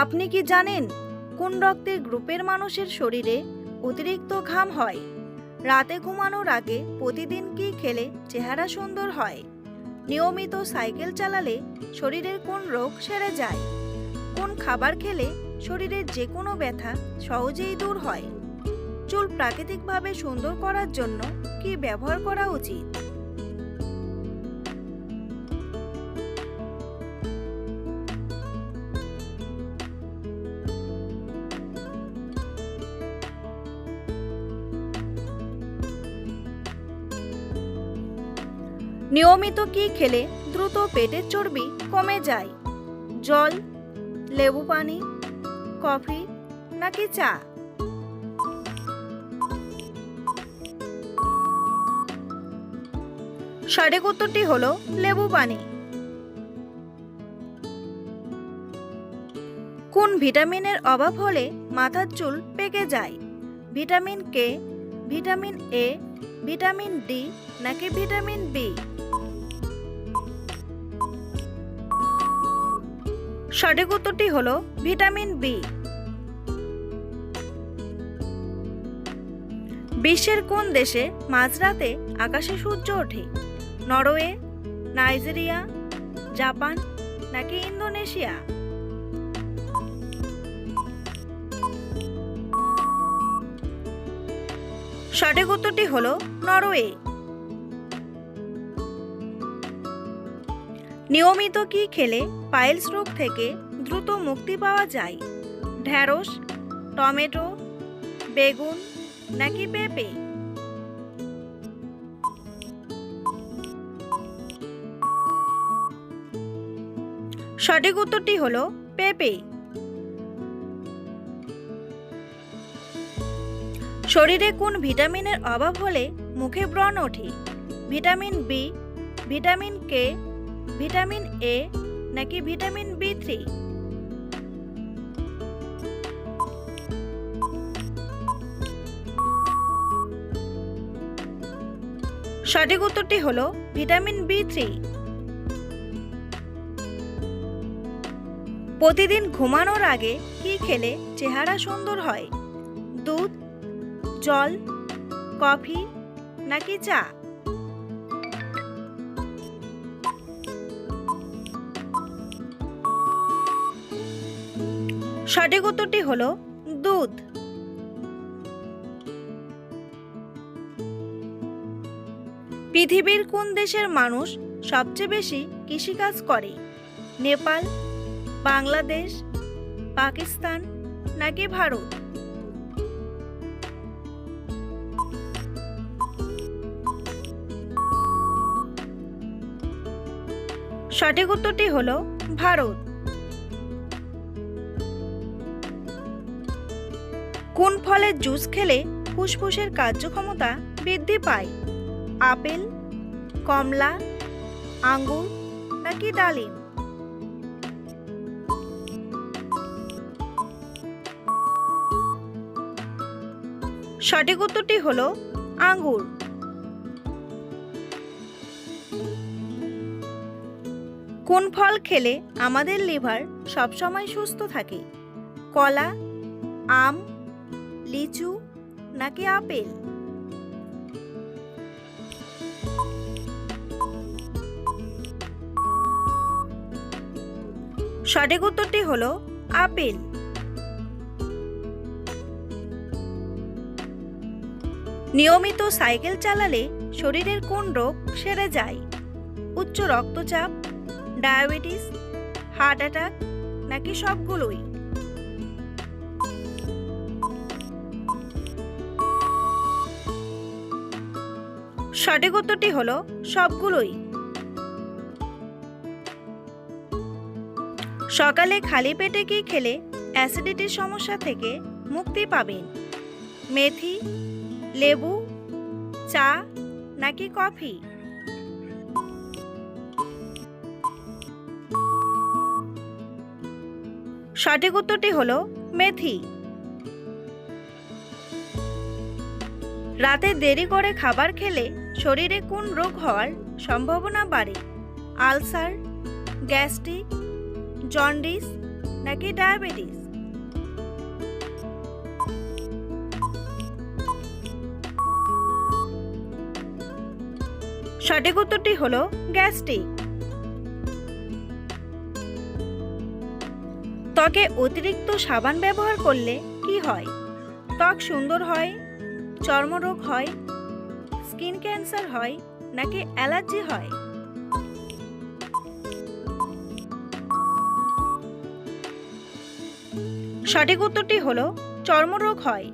আপনি কি জানেন কোন রক্তের গ্রুপের মানুষের শরীরে অতিরিক্ত ঘাম হয়? রাতে ঘুমানোর আগে প্রতিদিন কি খেলে চেহারা সুন্দর হয়? নিয়মিত সাইকেল চালালে শরীরের কোন রোগ সেরে যায়? কোন খাবার খেলে শরীরের যে কোনো ব্যথা সহজেই দূর হয়? চুল প্রাকৃতিকভাবে সুন্দর করার জন্য কি ব্যবহার করা উচিত? নিয়মিত কি খেলে দ্রুত পেটের চর্বি কমে যায়? জল, লেবু পানি, কফি নাকি চা? সঠিক উত্তরটি হলো লেবু পানি। কোন ভিটামিনের অভাব হলে মাথার চুল পেকে যায়? Vitamin K, vitamin A, vitamin D নাকি ভিটামিন বি? সঠিক উত্তরটি হলো ভিটামিন বি বিশ্বের কোন দেশে মাঝরাতে আকাশে সূর্য ওঠে? নরওয়ে, নাইজেরিয়া, জাপান নাকি ইন্দোনেশিয়া? সঠিক উত্তরটি হলো নরওয়ে। নিয়মিত কি খেলে পাইলস রোগ থেকে দ্রুত মুক্তি পাওয়া যায়? ঢ্যাঁড়স, টমেটো, বেগুন নাকি পেঁপে? সঠিক উত্তরটি হলো পেঁপে। শরীরে কোন ভিটামিনের অভাব হলে মুখে ব্রণ ওঠে? Vitamin B, vitamin K vitamin A নাকি ভিটামিন বি থ্রি সঠিক উত্তরটি হলো ভিটামিন বি থ্রি প্রতিদিন ঘুমানোর আগে কি খেলে চেহারা সুন্দর হয়? দুধ, জল, কফি নাকি চা? সঠিক উত্তরটি হলো দুধ। পৃথিবীর কোন দেশের মানুষ সবচেয়ে বেশি কৃষিকাজ করে? নেপাল, বাংলাদেশ, পাকিস্তান নাকি ভারত? সঠিক উত্তরটি হলো ভারত। কোন ফলের জুস খেলে ফুসফুসের কার্যক্ষমতা বৃদ্ধি পায়? আপেল, কমলা, আঙ্গুর নাকি ডালিম? সঠিক উত্তরটি হলো আঙ্গুর। কোন ফল খেলে আমাদের লিভার সবসময় সুস্থ থাকে? কলা, আম লিচু নাকি আপেল? সঠিক উত্তরটি হলো আপেল। নিয়মিত সাইকেল চালালে শরীরের কোন রোগ সেরে যায়? উচ্চ রক্তচাপ, ডায়াবেটিস, হার্ট অ্যাটাক নাকি সবগুলোই? সঠিক উত্তরটি হলো সবগুলোই। সকালে খালি পেটে কি খেলে অ্যাসিডিটির সমস্যা থেকে মুক্তি পাবেন? মেথি, লেবু, চা নাকি কফি? সঠিক উত্তরটি হলো মেথি। রাতে দেরি করে খাবার খেলে শরীরে কোন রোগ হওয়ার সম্ভাবনা বাড়ে? আলসার, গ্যাস্ট্রিক, জন্ডিস নাকি ডায়াবেটিস? সঠিক উত্তরটি হলো গ্যাস্ট্রিক। ত্বকে অতিরিক্ত সাবান ব্যবহার করলে কি হয়? ত্বক সুন্দর হয়, চর্মরোগ হয় স্কিন ক্যান্সার হয় নাকি অ্যালার্জি হয়? সঠিক উত্তরটি হলো, চর্মরোগ হয়।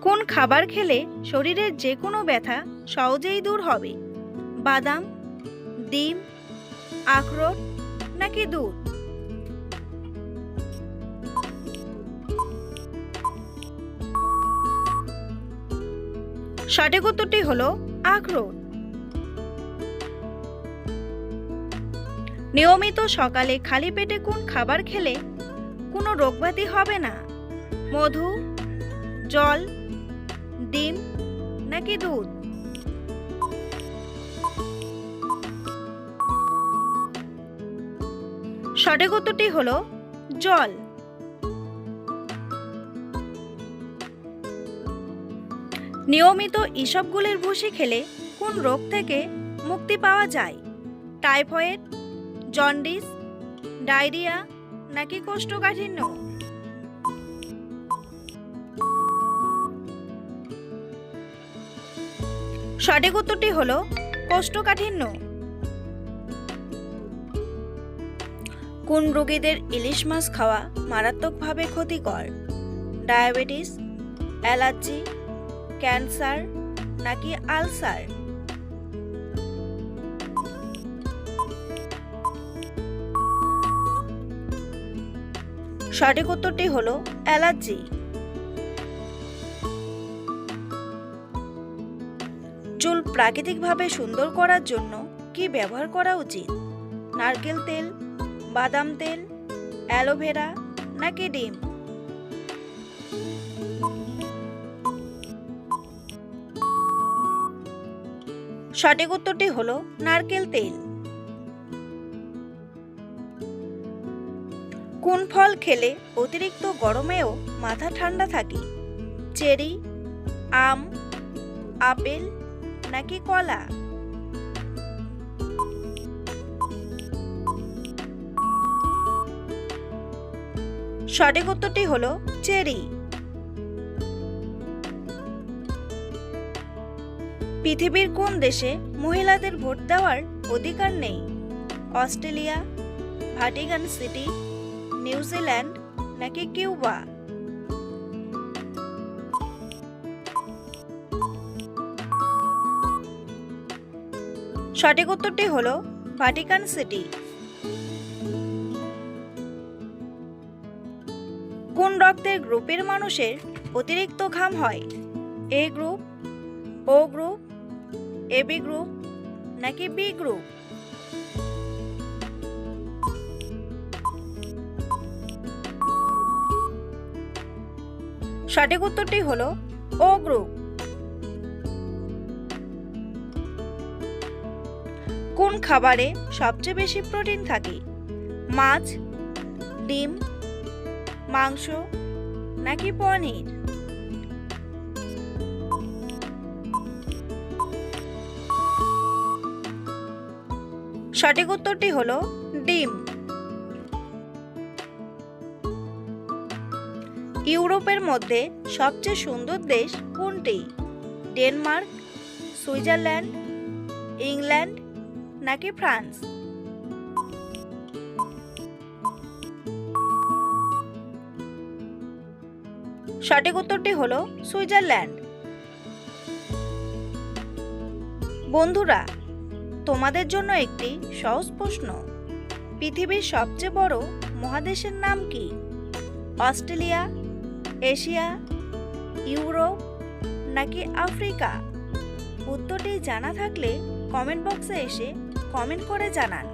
কোন খাবার খেলে শরীরের যে কোনো ব্যথা সহজেই দূর হবে? বাদাম, ডিম, আখরোট নাকি দুধ? সঠিক উত্তরটি হলো আখরোট। নিয়মিত সকালে খালি পেটে কোন খাবার খেলে কোনো রোগব্যাধি হবে না? মধু, জল, ডিম নাকি দুধ? সঠিক উত্তরটি হলো জল। নিয়মিত ইসবগুলির ভুসি খেলে কোন রোগ থেকে মুক্তি পাওয়া যায়। টাইফয়েড, জন্ডিস, ডায়রিয়া নাকি কোষ্ঠকাঠিন্য। সঠিক উত্তরটি হলো কোষ্ঠকাঠিন্য। কোন রোগীদের ইলিশ মাছ খাওয়া মারাত্মকভাবে ক্ষতিকর? ডায়াবেটিস, অ্যালার্জি ক্যান্সার নাকি আলসার? সঠিক উত্তরটি হলো অ্যালার্জি। চুল প্রাকৃতিকভাবে সুন্দর করার জন্য কি ব্যবহার করা উচিত? নারকেল তেল, বাদাম তেল, অ্যালোভেরা নাকি ডিম? সঠিক উত্তরটি হলো নারকেল তেল। কোন ফল খেলে অতিরিক্ত গরমেও মাথা ঠান্ডা থাকে? চেরি, আম, আপেল নাকি কলা? সঠিক উত্তরটি হলো চেরি। পৃথিবীর কোন দেশে মহিলাদের ভোট দেওয়ার অধিকার নেই? Australia, Vatican City New Zealand নাকি কিউবা? সঠিক উত্তরটি হল ভাটিকান সিটি। কোন রক্তের গ্রুপের মানুষের অতিরিক্ত ঘাম হয়? A group O group AB group নাকি বি গ্রুপ সঠিক উত্তরটি হলো ও গ্রুপ কোন খাবারে সবচেয়ে বেশি প্রোটিন থাকে? মাছ, ডিম, মাংস, নাকি পনির? সঠিক উত্তরটি হলো ডিম। ইউরোপের মধ্যে সবচেয়ে সুন্দর দেশ কোনটি? ডেনমার্ক, সুইজারল্যান্ড, ইংল্যান্ড নাকি ফ্রান্স? সঠিক উত্তরটি হলো সুইজারল্যান্ড। বন্ধুরা তোমাদের জন্য একটি সহজ প্রশ্ন। পৃথিবীর সবচেয়ে বড় মহাদেশের নাম কি? অস্ট্রেলিয়া, এশিয়া, ইউরোপ নাকি আফ্রিকা? উত্তরটি জানা থাকলে কমেন্ট বক্সে এসে কমেন্ট করে জানান।